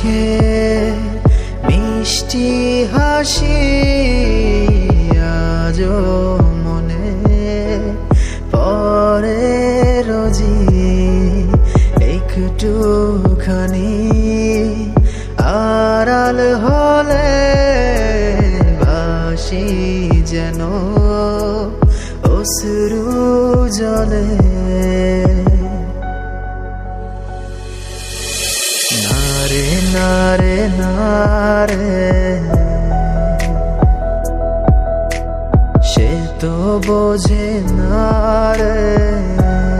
চোখে মিষ্টি হাসি আজ মনে পরে রোজি। একটুখানি আড়াল হলে বাসি যেন অশ্রু জলে নারে না রে সে তো বোঝে নারে নারে।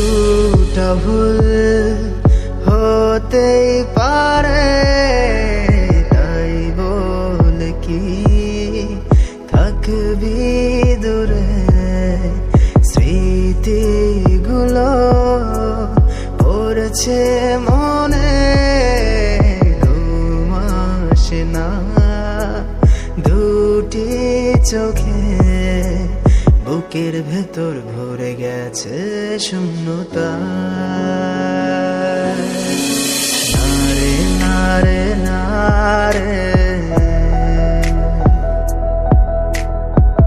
কিছুটা ভুল হতেই পারে, তাই বলে কি থাকবি দূরে? স্মৃতিগুলো পড়ছে মনে ঘুম আসে না দুটি চোখে। বুকের ভেতর ভরে গেছে শূন্যতা। নারে নারে নারে।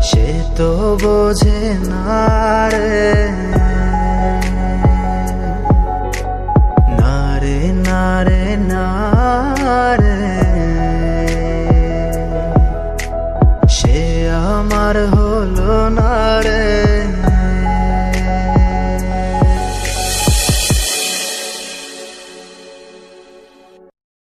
সে তো বোঝে নারে।